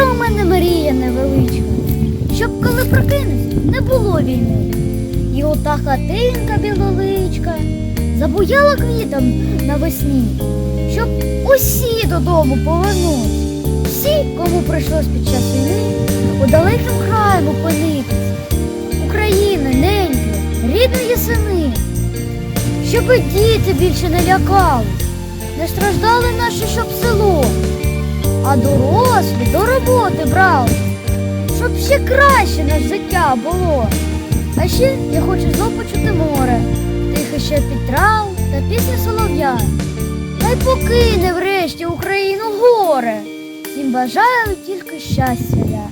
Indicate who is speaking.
Speaker 1: мене мрія невеличка, щоб коли прокинусь, не було війни. І ота хатинка білоличка забуяла квітом навесні, щоб усі додому повернуть. Всі, кому прийшлось під час війни, у далеким краєм опинитись. України, неньки, рідної сини, щоб і діти більше не лякали, не страждали наше, щоб село, а дорослі до роботи брали, щоб ще краще наше життя було. А ще я хочу знов почути море, тихо ще під трав та пісня солов'я. Хай покине врешті Україну горе. Всім бажаю тільки щастя.